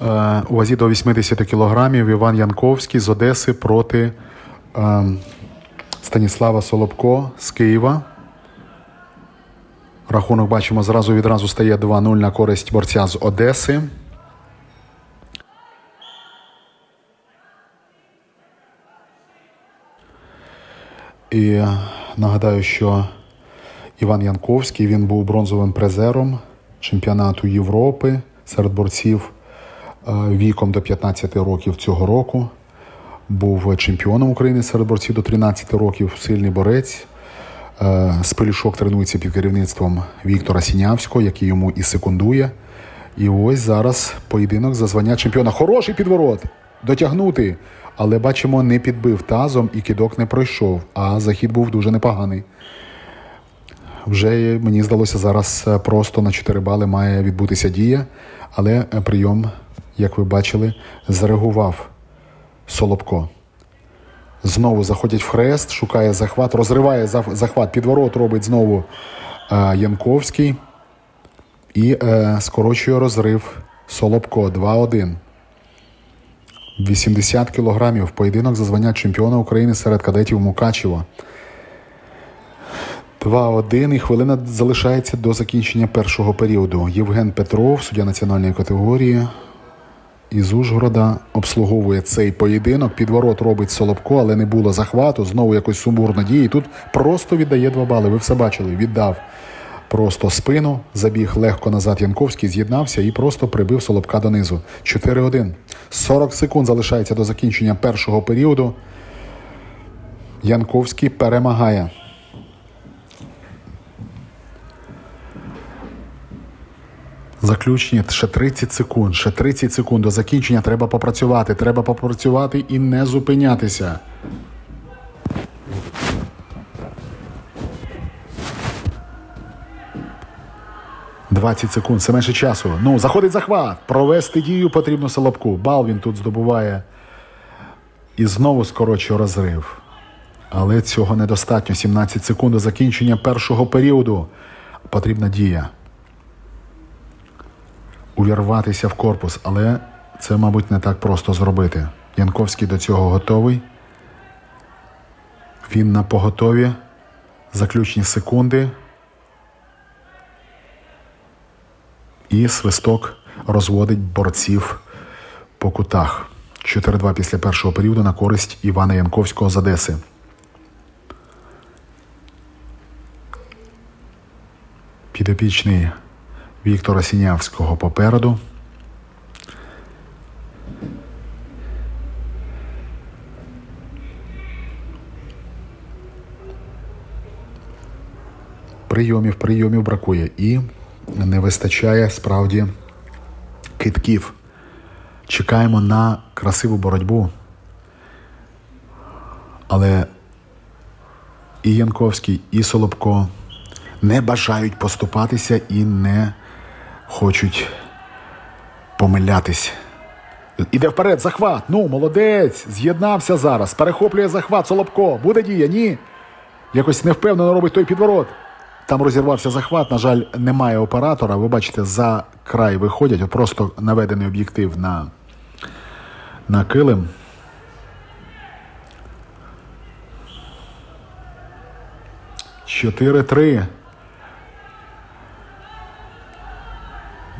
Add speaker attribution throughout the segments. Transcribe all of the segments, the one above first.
Speaker 1: е, у вазі до 80 кілограмів Іван Янковський з Одеси проти е, Станіслава Солобко з Києва. Рахунок бачимо зразу відразу стає 2-0 на користь борця з Одеси. І нагадаю, що Іван Янковський він був бронзовим призером чемпіонату Європи серед борців е, віком до 15 років цього року. Був чемпіоном України серед борців до 13 років, сильний борець. Е, Спелюшок тренується під керівництвом Віктора Сінявського, який йому і секундує. І ось зараз поєдинок за звання чемпіона. Хороший підворот. Дотягнути. Але бачимо, не підбив тазом і кидок не пройшов, а захід був дуже непоганий. Вже мені здалося, зараз е, просто на 4 бали має відбутися дія, але е, прийом, як ви бачили, зареагував Солобко. Знову заходять в хрест, шукає захват, розриває захват, підворот робить знову е, Янковський і е, скорочує розрив Солобко 2-1. 80 кілограмів. Поєдинок за звання чемпіона України серед кадетів Мукачева. 2-1 і хвилина залишається до закінчення першого періоду. Євген Петров, суддя національної категорії із Ужгорода, обслуговує цей поєдинок. Підворот робить Солобко, але не було захвату. Знову якось сумбурна дія. І тут просто віддає 2 бали. Ви все бачили. Віддав просто спину, забіг легко назад Янковський, з'єднався і просто прибив Солобка донизу. 4-1. 40 секунд залишається до закінчення першого періоду. Янковський перемагає. Заключення ще 30 секунд. Ще 30 секунд до закінчення. Треба попрацювати. Треба попрацювати і не зупинятися. «20 секунд, все менше часу. Ну, заходить захват. Провести дію потрібно Солобку. Бал він тут здобуває. І знову скорочує розрив. Але цього недостатньо. 17 секунд до закінчення першого періоду. Потрібна дія увірватися в корпус, але це, мабуть, не так просто зробити. Янковський до цього готовий. Він на поготові. Заключні секунди. І свисток розводить борців по кутах. 4-2 після першого періоду на користь Івана Янковського з Одеси. Підопічний Віктора Сінявського попереду. Прийомів, прийомів бракує і не вистачає справді китків. Чекаємо на красиву боротьбу. Але і Янковський, і Солобко не бажають поступатися і не хочуть помилятись. Іде вперед, захват. Ну, молодець. З'єднався зараз. Перехоплює захват Солобко. Буде дія? Ні. Якось невпевнено робить той підворот. Там розірвався захват. На жаль, немає оператора. Ви бачите, за край виходять. Просто наведений об'єктив на, на килим. Чотири-три.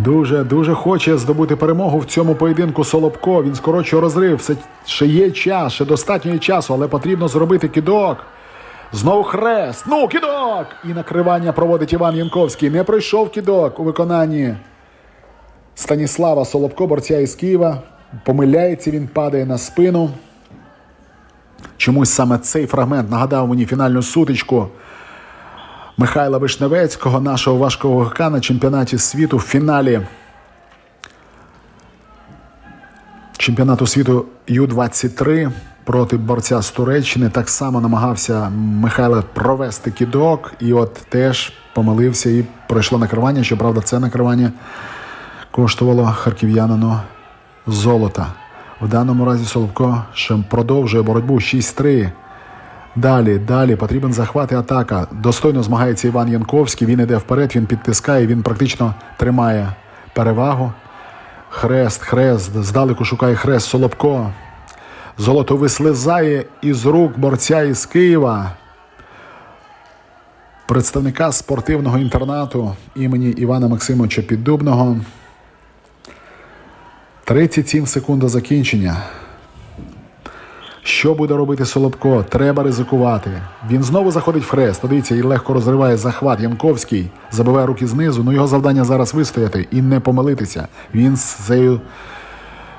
Speaker 1: Дуже дуже хоче здобути перемогу в цьому поєдинку Солобко. Він скорочує розрив. Все ще є час, ще достатньо є часу, але потрібно зробити кидок. Знову хрест. Ну, кидок! І накривання проводить Іван Янковський. Не пройшов кидок у виконанні Станіслава Солобко, борця із Києва. Помиляється, він падає на спину. Чомусь саме цей фрагмент нагадав мені фінальну сутичку Михайла Вишневецького, нашого важкого вага на чемпіонаті світу в фіналі чемпіонату світу Ю-23 проти борця з Туреччини. Так само намагався Михайло провести кідок, і от теж помилився і пройшло накривання. Щоправда, це накривання коштувало харків'янину золота. В даному разі Соловко ще продовжує боротьбу 6-3. Далі, далі потрібен захват і атака. Достойно змагається Іван Янковський. Він іде вперед, він підтискає, він практично тримає перевагу. Хрест, хрест, здалеку шукає хрест Солобко. Золото вислизає із рук борця із Києва. Представника спортивного інтернату імені Івана Максимовича Піддубного. 37 секунд до закінчення. Що буде робити Солобко? Треба ризикувати. Він знову заходить в хрест. Подивіться, і легко розриває захват. Янковський забиває руки знизу. Ну його завдання зараз вистояти і не помилитися. Він з цією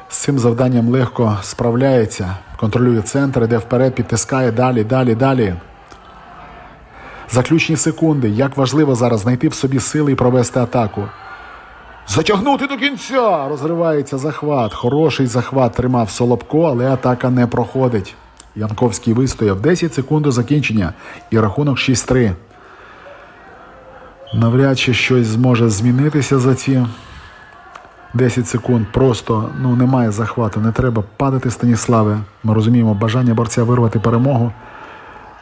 Speaker 1: з цим завданням легко справляється. Контролює центр, іде вперед, підтискає далі, далі, далі. Заключні секунди. Як важливо зараз знайти в собі сили і провести атаку. Затягнути до кінця! Розривається захват. Хороший захват тримав Солобко, але атака не проходить. Янковський вистояв 10 секунд до закінчення і рахунок 6-3. Навряд чи щось зможе змінитися за ці 10 секунд. Просто ну, немає захвату. Не треба падати Станіславе. Ми розуміємо бажання борця вирвати перемогу.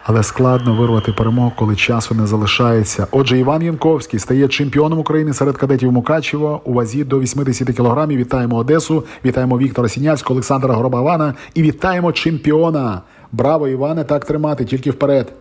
Speaker 1: Але складно вирвати перемогу, коли часу не залишається. Отже, Іван Янковський стає чемпіоном України серед кадетів Мукачево у вазі до 80 кілограмів. Вітаємо Одесу, вітаємо Віктора Сінявського, Олександра Гробавана і вітаємо чемпіона. Браво, Іване! Так тримати, тільки вперед.